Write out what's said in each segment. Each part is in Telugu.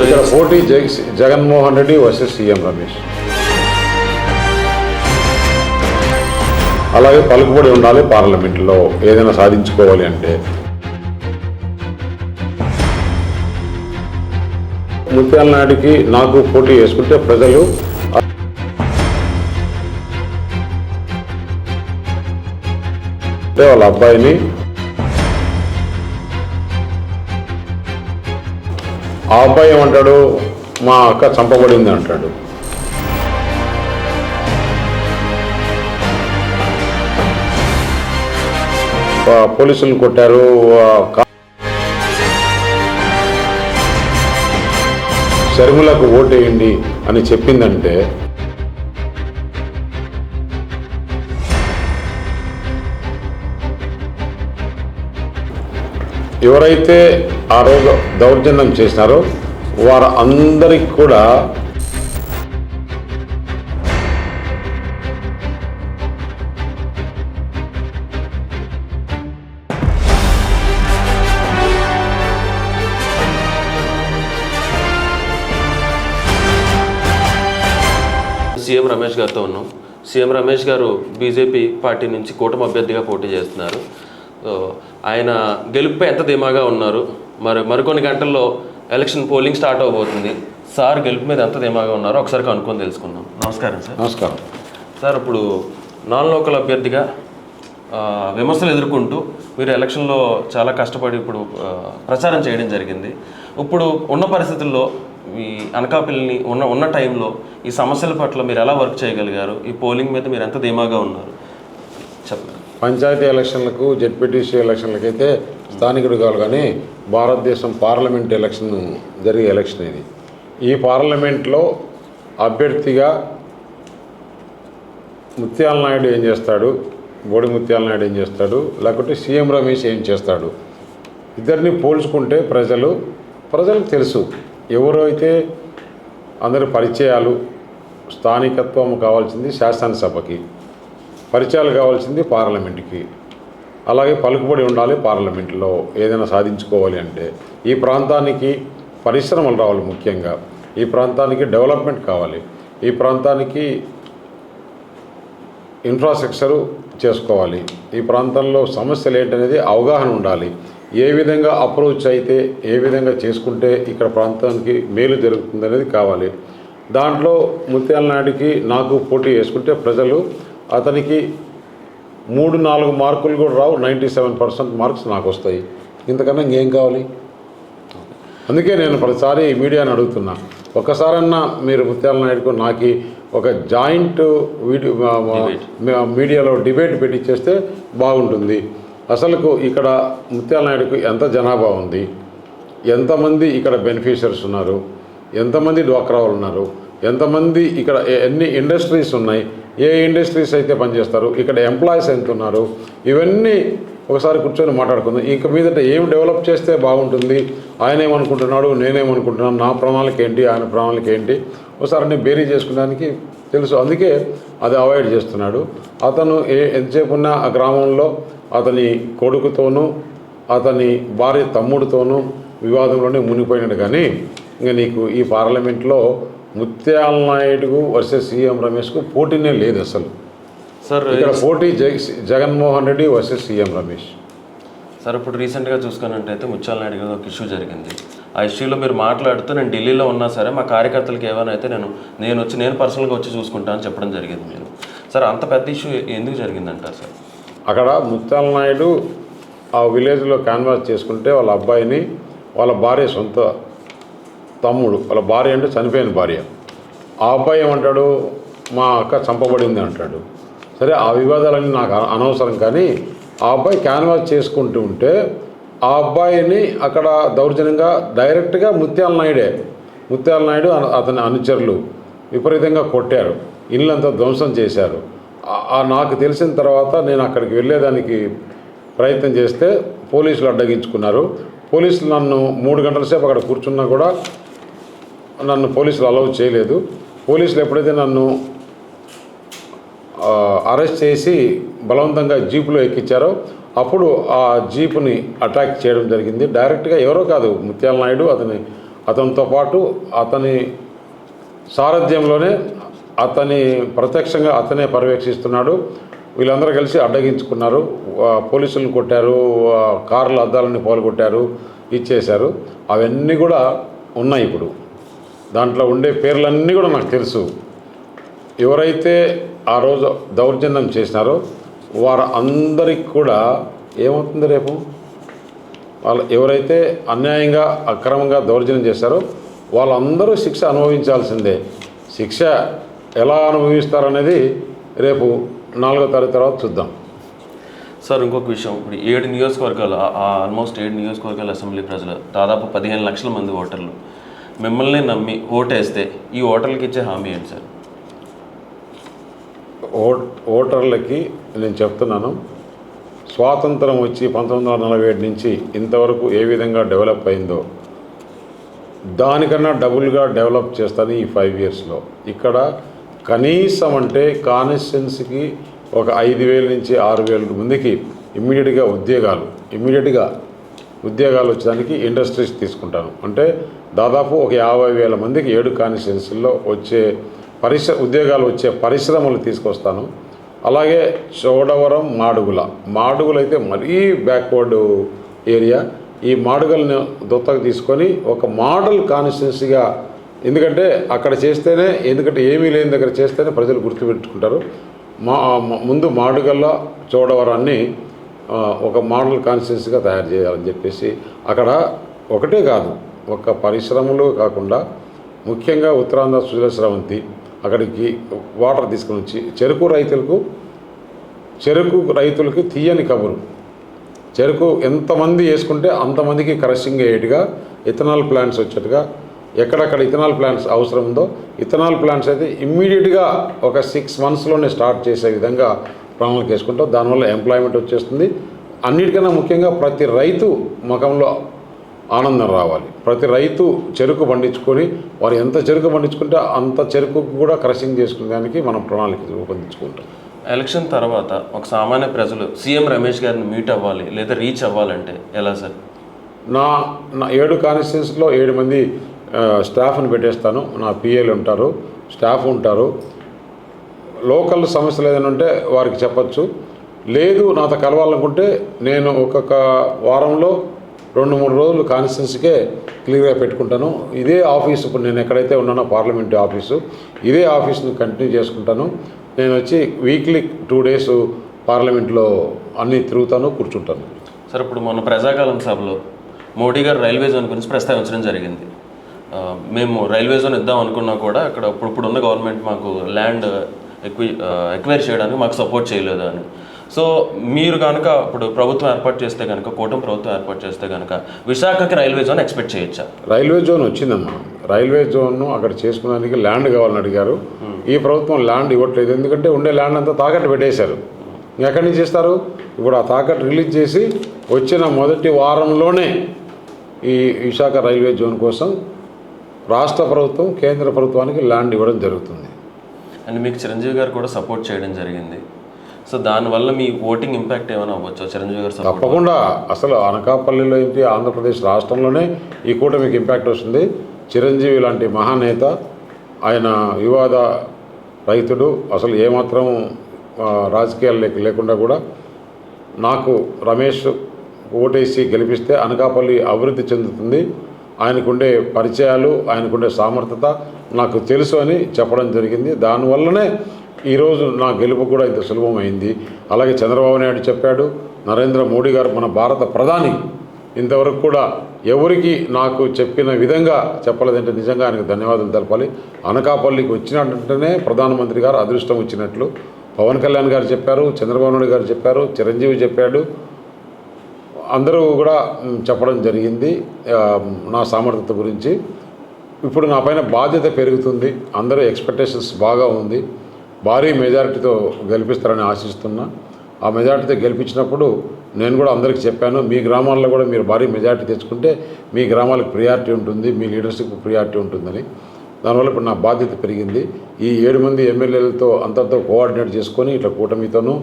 ఇక్కడ పోటీ జగ జగన్మోహన్ రెడ్డి వర్సెస్ సీఎం రమేష్. అలాగే పలుకుబడి ఉండాలి పార్లమెంట్లో ఏదైనా సాధించుకోవాలి అంటే. ముత్యాల నాయుడికి నాకు పోటీ వేసుకుంటే ప్రజలు వాళ్ళ అబ్బాయిని ఆ అబ్బాయి ఏమంటాడు? మా అక్క చంపబడింది అంటాడు. పోలీసులు కొట్టారు శర్ములకు ఓటేయండి అని చెప్పిందంటే ఎవరైతే ఆ రోజు దౌర్జన్యం చేసినారో వారు అందరికి కూడా సీఎం రమేష్ గారితో ఉన్నాం. సీఎం రమేష్ గారు బీజేపీ పార్టీ నుంచి కూటమి అభ్యర్థిగా పోటీ చేస్తున్నారు. సో ఆయన గెలుపుపై ఎంత ధీమాగా ఉన్నారు? మరి మరికొన్ని గంటల్లో ఎలక్షన్ పోలింగ్ స్టార్ట్ అవబోతుంది. సార్ గెలుపు మీద ఎంత ధీమాగా ఉన్నారో ఒకసారి కనుక్కొని తెలుసుకుందాం. నమస్కారం సార్. నమస్కారం. సార్ ఇప్పుడు నాన్ లోకల్ అభ్యర్థిగా విమర్శలు ఎదుర్కొంటూ మీరు ఎలక్షన్లో చాలా కష్టపడి ఇప్పుడు ప్రచారం చేయడం జరిగింది. ఇప్పుడు ఉన్న పరిస్థితుల్లో ఈ అనకాపల్లిని ఉన్న ఉన్న టైంలో ఈ సమస్యల పట్ల మీరు ఎలా వర్క్ చేయగలిగారు? ఈ పోలింగ్ మీద మీరు ఎంత ధీమాగా ఉన్నారు? చెప్పండి. పంచాయతీ ఎలక్షన్లకు జెడ్పీటీసీ ఎలక్షన్లకు అయితే స్థానికుడు కావాలి కానీ భారతదేశం పార్లమెంట్ ఎలక్షన్ జరిగే ఎలక్షన్ ఇది. ఈ పార్లమెంట్లో అభ్యర్థిగా ముత్యాల నాయుడు ఏం చేస్తాడు? బోడి ముత్యాల నాయుడు ఏం చేస్తాడు? లేకపోతే సీఎం రమేష్ ఏం చేస్తాడు? ఇద్దరిని పోల్చుకుంటే ప్రజలు ప్రజలకు తెలుసు ఎవరైతే అందరి పరిచయాలు స్థానికత్వం కావాల్సింది శాసనసభకి. పరిచయాలు కావాల్సింది పార్లమెంట్కి. అలాగే పలుకుబడి ఉండాలి పార్లమెంట్లో ఏదైనా సాధించుకోవాలి అంటే. ఈ ప్రాంతానికి పరిశ్రమలు రావాలి ముఖ్యంగా. ఈ ప్రాంతానికి డెవలప్మెంట్ కావాలి. ఈ ప్రాంతానికి ఇన్ఫ్రాస్ట్రక్చరు చేసుకోవాలి. ఈ ప్రాంతంలో సమస్యలు ఏంటనేది అవగాహన ఉండాలి. ఏ విధంగా అప్రోచ్ అయితే ఏ విధంగా చేసుకుంటే ఇక్కడ ప్రాంతానికి మేలు జరుగుతుంది అనేది కావాలి. దాంట్లో ముత్యాల నాయుడికి నాకు పోటీ వేసుకుంటే ప్రజలు అతనికి మూడు నాలుగు మార్కులు కూడా రావు నైంటీ సెవెన్ పర్సెంట్ మార్క్స్ నాకు వస్తాయి. ఇంతకన్నా ఇంకేం కావాలి? అందుకే నేను ప్రతిసారి మీడియాని అడుగుతున్నా. ఒక్కసారన్నా మీరు ముత్యాల నాయుడుకు నాకు ఒక జాయింట్ వీడియో మీడియాలో డిబేట్ పెట్టించేస్తే బాగుంటుంది. అసలుకు ఇక్కడ ముత్యాల నాయుడుకు ఎంత జనాభా ఉంది? ఎంతమంది ఇక్కడ బెనిఫిషియర్స్ ఉన్నారు? ఎంతమంది డ్వాక్రా వాళ్ళు ఉన్నారు? ఎంతమంది ఇక్కడ ఎన్ని ఇండస్ట్రీస్ ఉన్నాయి ఏ ఇండస్ట్రీస్ అయితే పనిచేస్తారు ఇక్కడ ఎంప్లాయీస్ ఎంత ఉన్నారు ఇవన్నీ ఒకసారి కూర్చొని మాట్లాడుకుందాం. ఇంక మీదట ఏం డెవలప్ చేస్తే బాగుంటుంది? ఆయన ఏమనుకుంటున్నాడు నేనేమనుకుంటున్నాను నా ప్రణాళిక ఏంటి ఆయన ప్రణాళిక ఏంటి? ఒకసారి అన్ని బేరీ చేసుకోవడానికి తెలుసు. అందుకే అది అవాయిడ్ చేస్తున్నాడు. అతను ఏ ఎంతసేపు ఉన్న ఆ గ్రామంలో అతని కొడుకుతోనూ అతని భార్య తమ్ముడితోనూ వివాదంలోనే మునిగిపోయినాడు. కానీ ఇంకా నీకు ఈ పార్లమెంట్లో ముత్యాల నాయుడు వర్సెస్ సీఎం రమేష్కు పోటీనే లేదు అసలు. సార్ ఇక్కడ పోటీ జగ Jaganmohan Reddy versus CM Ramesh. Sir ఇప్పుడు రీసెంట్గా చూసుకున్నట్టయితే ముత్యాల నాయుడు గారు ఒక ఇష్యూ జరిగింది. ఆ ఇష్యూలో మీరు మాట్లాడుతూ నేను ఢిల్లీలో ఉన్నా సరే మా కార్యకర్తలకు ఏమైనా అయితే నేను నేను వచ్చి నేను పర్సనల్గా వచ్చి చూసుకుంటా అని చెప్పడం జరిగింది మీరు. సార్ అంత పెద్ద ఇష్యూ ఎందుకు జరిగిందంటారు సార్? అక్కడ ముత్యాల నాయుడు ఆ విలేజ్లో క్యాన్వాస్ చేసుకుంటే వాళ్ళ అబ్బాయిని వాళ్ళ భార్య సొంత తమ్ముడు వాళ్ళ భార్య అంటే చనిపోయిన భార్య. ఆ అబ్బాయి ఏమంటాడు? మా అక్క చంపబడింది అంటాడు. సరే ఆ వివాదాలన్నీ నాకు అనవసరం కానీ ఆ అబ్బాయి క్యాన్వాస్ చేసుకుంటూ ఉంటే ఆ అబ్బాయిని అక్కడ దౌర్జన్యంగా డైరెక్ట్గా ముత్యాల నాయుడే ముత్యాల నాయుడు అతని అనుచరులు విపరీతంగా కొట్టారు. ఇల్లంతా ధ్వంసం చేశారు. నాకు తెలిసిన తర్వాత నేను అక్కడికి వెళ్ళేదానికి ప్రయత్నం చేస్తే పోలీసులు అడ్డగించుకున్నారు. పోలీసులు నన్ను మూడు గంటల సేపు అక్కడ కూర్చున్నా కూడా నన్ను పోలీసులు అలౌ చేయలేదు. పోలీసులు ఎప్పుడైతే నన్ను అరెస్ట్ చేసి బలవంతంగా జీపులో ఎక్కించారో అప్పుడు ఆ జీపుని అటాక్ చేయడం జరిగింది. డైరెక్ట్గా ఎవరో కాదు ముత్యాల నాయుడు అతని అతనితో పాటు అతని సారథ్యంలోనే అతని ప్రత్యక్షంగా అతనే పర్యవేక్షిస్తున్నాడు. వీళ్ళందరూ కలిసి అడ్డగించుకున్నారు. పోలీసులను కొట్టారు కార్ల అద్దాలని పాల్గొట్టారు ఇచ్చేశారు. అవన్నీ కూడా ఉన్నాయి ఇప్పుడు. దాంట్లో ఉండే పేర్లన్నీ కూడా నాకు తెలుసు. ఎవరైతే ఆ రోజు దౌర్జన్యం చేసినారో వారు అందరికి కూడా ఏమవుతుంది రేపు? వాళ్ళు ఎవరైతే అన్యాయంగా అక్రమంగా దౌర్జన్యం చేశారో వాళ్ళందరూ శిక్ష అనుభవించాల్సిందే. శిక్ష ఎలా అనుభవిస్తారనేది రేపు నాలుగో తారీఖు తర్వాత చూద్దాం. సార్ ఇంకొక విషయం. ఇప్పుడు ఏడు నియోజకవర్గాలు ఆల్మోస్ట్ ఏడు నియోజకవర్గాల అసెంబ్లీ ప్రజలు దాదాపు పదిహేను లక్షల మంది ఓటర్లు. మిమ్మల్ని నమ్మి ఓటేస్తే ఈ ఓటర్లకి ఇచ్చే హామీ ఏంటి సార్? ఓట్ ఓటర్లకి నేను చెప్తున్నాను స్వాతంత్రం వచ్చి పంతొమ్మిది వందల నలభై ఏడు నుంచి ఇంతవరకు ఏ విధంగా డెవలప్ అయిందో దానికన్నా డబుల్గా డెవలప్ చేస్తాను ఈ ఫైవ్ ఇయర్స్లో. ఇక్కడ కనీసం అంటే కాన్స్టిట్యున్సీకి ఒక ఐదు వేల నుంచి ఆరు వేల ముందుకి ఇమ్మీడియట్గా ఉద్యోగాలు ఇమ్మీడియట్గా ఉద్యోగాలు వచ్చేదానికి ఇండస్ట్రీస్ తీసుకుంటాను అంటే దాదాపు ఒక యాభై వేల మందికి ఏడు కాన్స్టిట్యున్సీల్లో వచ్చే పరిశ్ర ఉద్యోగాలు వచ్చే పరిశ్రమలు తీసుకొస్తాను. అలాగే చోడవరం మాడుగుల. మాడుగులు అయితే మరీ బ్యాక్వర్డ్ ఏరియా. ఈ మాడుగులను దత్తకు తీసుకొని ఒక మోడల్ కాన్స్టిట్యున్సీగా ఎందుకంటే అక్కడ చేస్తేనే ఎందుకంటే ఏమీ లేని దగ్గర చేస్తేనే ప్రజలు గుర్తుపెట్టుకుంటారు. మా ముందు మాడుగల్ల చోడవరాన్ని ఒక మోడల్ కాన్స్టిట్యున్సీగా తయారు చేయాలని చెప్పేసి అక్కడ ఒకటే కాదు ఒక పరిశ్రమలు కాకుండా ముఖ్యంగా ఉత్తరాంధ్ర సుజల స్రవంతి అక్కడికి వాటర్ తీసుకుని వచ్చి చెరుకు రైతులకు చెరుకు రైతులకి తీయని కబురు. చెరుకు ఎంతమంది వేసుకుంటే అంతమందికి క్రషింగ్ అయ్యేట్టుగా ఇథనాల్ ప్లాంట్స్ వచ్చేట్టుగా ఎక్కడెక్కడ ఇథనాల్ ప్లాంట్స్ అవసరం ఉందో ఇథనాల్ ప్లాంట్స్ అయితే ఇమ్మీడియట్గా ఒక సిక్స్ మంత్స్లోనే స్టార్ట్ చేసే విధంగా ప్రణాళిక వేసుకుంటాం. దానివల్ల ఎంప్లాయ్మెంట్ వచ్చేస్తుంది. అన్నిటికన్నా ముఖ్యంగా ప్రతి రైతు ముఖంలో ఆనందం రావాలి. ప్రతి రైతు చెరుకు పండించుకొని వారు ఎంత చెరుకు పండించుకుంటే అంత చెరుకు కూడా క్రషింగ్ చేసుకునే దానికి మనం ప్రణాళిక రూపొందించుకుంటాం. ఎలక్షన్ తర్వాత ఒక సామాన్య ప్రజలు సీఎం రమేష్ గారిని మీట్ అవ్వాలి లేదా రీచ్ అవ్వాలంటే ఎలా సార్? నా నా ఏడు కాన్స్టిట్యూన్సీలో ఏడు మంది స్టాఫ్ని పెట్టేస్తాను. నా పిఏలు ఉంటారు స్టాఫ్ ఉంటారు. లోకల్ సమస్యలు ఏదైనా ఉంటే వారికి చెప్పచ్చు. లేదు నాతో కలవాలనుకుంటే నేను ఒక్కొక్క వారంలో రెండు మూడు రోజులు కాన్స్టిట్యున్సీకే క్లియర్గా పెట్టుకుంటాను. ఇదే ఆఫీస్ ఇప్పుడు నేను ఎక్కడైతే ఉన్నానో పార్లమెంట్ ఆఫీసు ఇదే ఆఫీస్ని కంటిన్యూ చేసుకుంటాను. నేను వచ్చి వీక్లీ టూ డేస్ పార్లమెంట్లో అన్నీ తిరుగుతాను కూర్చుంటాను. సార్ ఇప్పుడు మొన్న ప్రజాకాలం సభలో మోడీ గారు రైల్వే జోన్ గురించి ప్రస్తావించడం జరిగింది. మేము రైల్వే జోన్ ఇద్దాం అనుకున్నా కూడా అక్కడ ఇప్పుడు ఇప్పుడు ఉన్న గవర్నమెంట్ మాకు ల్యాండ్ ఎక్వి ఎక్వైర్ చేయడానికి మాకు సపోర్ట్ చేయలేదు అని. సో మీరు కనుక ఇప్పుడు ప్రభుత్వం ఏర్పాటు చేస్తే కనుక కూటమి ప్రభుత్వం ఏర్పాటు చేస్తే కనుక విశాఖకి రైల్వే జోన్ ఎక్స్పెక్ట్ చేయొచ్చా? రైల్వే జోన్ వచ్చిందమ్మా. రైల్వే జోన్ను అక్కడ చేసుకోవడానికి ల్యాండ్ కావాలని అడిగారు. ఈ ప్రభుత్వం ల్యాండ్ ఇవ్వట్లేదు. ఎందుకంటే ఉండే ల్యాండ్ అంతా తాకట్టు పెట్టేశారు. ఎక్కడి నుంచి ఇస్తారు ఇప్పుడు ఆ తాకట్టు రిలీజ్ చేసి వచ్చిన మొదటి వారంలోనే ఈ విశాఖ రైల్వే జోన్ కోసం రాష్ట్ర ప్రభుత్వం కేంద్ర ప్రభుత్వానికి ల్యాండ్ ఇవ్వడం జరుగుతుంది. అండ్ మీకు చిరంజీవి గారు కూడా సపోర్ట్ చేయడం జరిగింది. సో దానివల్ల మీ ఓటింగ్ ఇంపాక్ట్ ఏమైనా అవ్వచ్చు? చిరంజీవి గారు తప్పకుండా. అసలు అనకాపల్లిలో ఏంటి? ఆంధ్రప్రదేశ్ రాష్ట్రంలోనే ఈ కూటమికి ఇంపాక్ట్ వస్తుంది. చిరంజీవి లాంటి మహానేత ఆయన వివాద రైతుడు అసలు ఏమాత్రం రాజకీయాలు లేక లేకుండా కూడా నాకు రమేష్ ఓటేసి గెలిపిస్తే అనకాపల్లి అభివృద్ధి చెందుతుంది. ఆయనకుండే పరిచయాలు ఆయనకుండే సామర్థ్యత నాకు తెలుసు అని చెప్పడం జరిగింది. దానివల్లనే ఈరోజు నా గెలుపు కూడా ఇంత సులభమైంది. అలాగే చంద్రబాబు నాయుడు చెప్పాడు నరేంద్ర మోడీ గారు మన భారత ప్రధాని. ఇంతవరకు కూడా ఎవరికి నాకు చెప్పిన విధంగా చెప్పలేదంటే నిజంగా ఆయనకు ధన్యవాదాలు తెలపాలి. అనకాపల్లికి వచ్చినట్టునే ప్రధానమంత్రి గారు అదృష్టం వచ్చినట్లు పవన్ కళ్యాణ్ గారు చెప్పారు చంద్రబాబు నాయుడు గారు చెప్పారు చిరంజీవి చెప్పాడు అందరూ కూడా చెప్పడం జరిగింది. నా సామర్థ్యత గురించి. ఇప్పుడు నా పైన బాధ్యత పెరుగుతుంది. అందరూ ఎక్స్పెక్టేషన్స్ బాగా ఉంది. భారీ మెజారిటీతో గెలిపిస్తారని ఆశిస్తున్నా. ఆ మెజారిటీతో గెలిపించినప్పుడు నేను కూడా అందరికీ చెప్పాను మీ గ్రామాల్లో కూడా మీరు భారీ మెజారిటీ తెచ్చుకుంటే మీ గ్రామాలకు ప్రియారిటీ ఉంటుంది మీ లీడర్షిప్ ప్రియారిటీ ఉంటుందని. దానివల్ల ఇప్పుడు నా బాధ్యత పెరిగింది. ఈ ఏడు మంది ఎమ్మెల్యేలతో అంతటితో కోఆర్డినేట్ చేసుకొని ఇట్లా కూటమితోనూ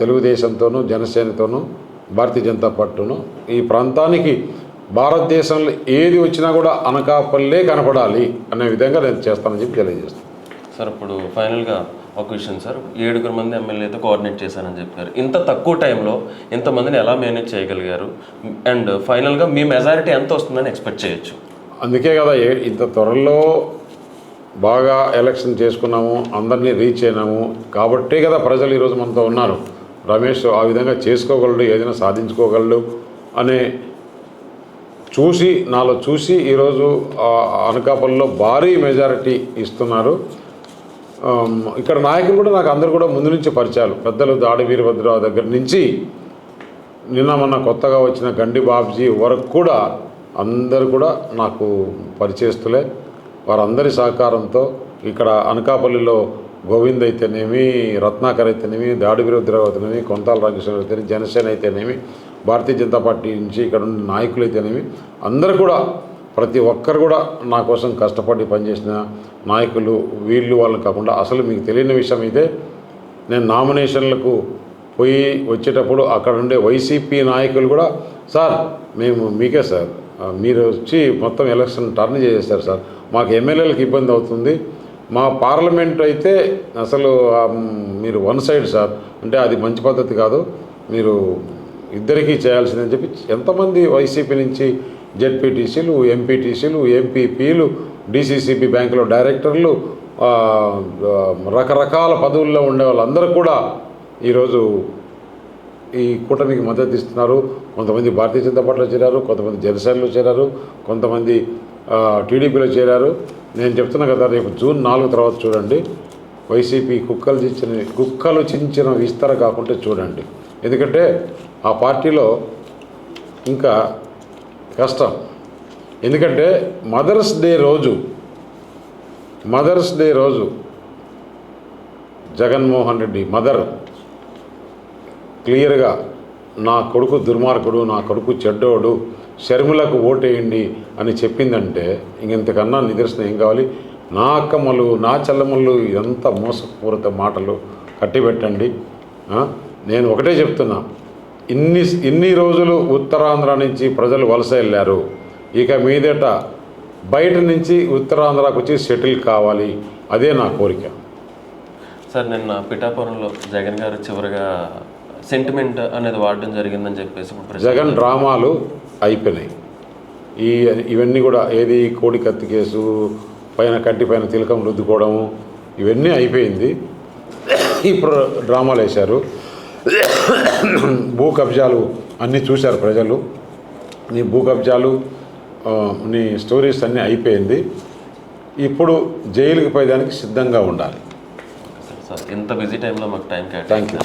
తెలుగుదేశంతోనూ జనసేనతోనూ భారతీయ జనతా పార్టీను. ఈ ప్రాంతానికి భారతదేశంలో ఏది వచ్చినా కూడా అనకాపల్లే కనపడాలి అనే విధంగా నేను చేస్తానని చెప్పి తెలియజేస్తాను. సార్ ఇప్పుడు ఫైనల్గా ఒక విషయం సార్. ఏడుగురు మంది ఎమ్మెల్యేతో కోఆర్డినేట్ చేశానని చెప్పారు. ఇంత తక్కువ టైంలో ఇంతమందిని ఎలా మేనేజ్ చేయగలిగారు? అండ్ ఫైనల్గా మీ మెజారిటీ ఎంత వస్తుందని ఎక్స్పెక్ట్ చేయొచ్చు? అందుకే కదా ఇంత త్వరలో బాగా ఎలక్షన్ చేసుకున్నాము అందరినీ రీచ్ అయినాము. కాబట్టే కదా ప్రజలు ఈరోజు మనతో ఉన్నారు. రమేష్ ఆ విధంగా చేసుకోగలడు ఏదైనా సాధించుకోగలడు అనే చూసి నాలో చూసి ఈరోజు అనకాపల్లిలో భారీ మెజారిటీ ఇస్తున్నారు. ఇక్కడ నాయకులు కూడా నాకు అందరు కూడా ముందు నుంచి పరిచయాలు. పెద్దలు దాడి వీరభద్రరావు దగ్గర నుంచి నిన్న మొన్న కొత్తగా వచ్చిన గండి బాబ్జీ వరకు కూడా అందరు కూడా నాకు పరిచయస్తులే. వారందరి సహకారంతో ఇక్కడ అనకాపల్లిలో గోవింద్ అయితేనేమి రత్నాకర్ అయితేనేమి దాడి విరోధరావు అయితేనేమి కొంతాల రాజేశ్వర అయితేనేమి జనసేన అయితేనేమి భారతీయ జనతా పార్టీ నుంచి ఇక్కడ ఉన్న నాయకులు అయితేనేమి అందరూ కూడా ప్రతి ఒక్కరు కూడా నా కోసం కష్టపడి పనిచేసిన నాయకులు వీళ్ళు వాళ్ళు కాకుండా అసలు మీకు తెలియని విషయం అయితే నేను నామినేషన్లకు పోయి వచ్చేటప్పుడు అక్కడ ఉండే వైసీపీ నాయకులు కూడా సార్ మేము మీకే సార్ మీరు వచ్చి మొత్తం ఎలక్షన్ టర్న్ చేసేసారు సార్ మాకు ఎమ్మెల్యేలకు ఇబ్బంది అవుతుంది మా పార్లమెంట్ అయితే అసలు మీరు వన్ సైడ్ సార్. అంటే అది మంచి పద్ధతి కాదు. మీరు ఇద్దరికీ చేయాల్సిందని చెప్పి ఎంతమంది వైసీపీ నుంచి జెడ్పీటీసీలు ఎంపీటీసీలు ఎంపీపీలు డీసీసీబీ బ్యాంకులో డైరెక్టర్లు రకరకాల పదవుల్లో ఉండే వాళ్ళందరూ కూడా ఈరోజు ఈ కూటమికి మద్దతు ఇస్తున్నారు. కొంతమంది భారతీయ జనతా పార్టీలో చేరారు కొంతమంది జనసేనలో చేరారు కొంతమంది టీడీపీలో చేరారు. నేను చెప్తున్నా కదా రేపు జూన్ నాలుగు తర్వాత చూడండి. వైసీపీ కుక్కలు చించిన కుక్కలు చించిన విస్తర కాకుంటే చూడండి. ఎందుకంటే ఆ పార్టీలో ఇంకా కష్టం. ఎందుకంటే మదర్స్ డే రోజు మదర్స్ డే రోజు జగన్మోహన్ రెడ్డి మదర్ క్లియర్గా నా కొడుకు దుర్మార్గుడు నా కొడుకు చెడ్డోడు షర్మిలకు ఓటేయండి అని చెప్పిందంటే ఇంకెంతకన్నా నిదర్శనం ఏం కావాలి? నా అక్కమ్మలు నా చెల్లమ్మలు ఎంత మోసపూరిత మాటలు. కట్టిపెట్టండి? నేను ఒకటే చెప్తున్నా. ఇన్ని ఇన్ని రోజులు ఉత్తరాంధ్ర నుంచి ప్రజలు వలస వెళ్ళారు. ఇక మీదట బయట నుంచి ఉత్తరాంధ్రకు వచ్చి సెటిల్ కావాలి. అదే నా కోరిక. సార్ నిన్న పిఠాపురంలో జగన్ గారు చివరిగా సెంటిమెంట్ అనేది వాడడం జరిగిందని చెప్పేసి జగన్ డ్రామాలు అయిపోయినాయి. ఈ ఇవన్నీ కూడా ఏది కోడి కత్తి కేసు పైన కట్టి పైన తిలకం రుద్దుకోవడము ఇవన్నీ అయిపోయింది. ఇప్పుడు డ్రామాలు వేశారు. భూ కబ్జాలు అన్నీ చూశారు ప్రజలు. నీ భూ కబ్జాలు నీ స్టోరీస్ అన్నీ అయిపోయింది. ఇప్పుడు జైలుకి పోయేదానికి సిద్ధంగా ఉండాలి. సార్ ఇంత బిజీ టైంలో మాకు టైం థ్యాంక్ యూ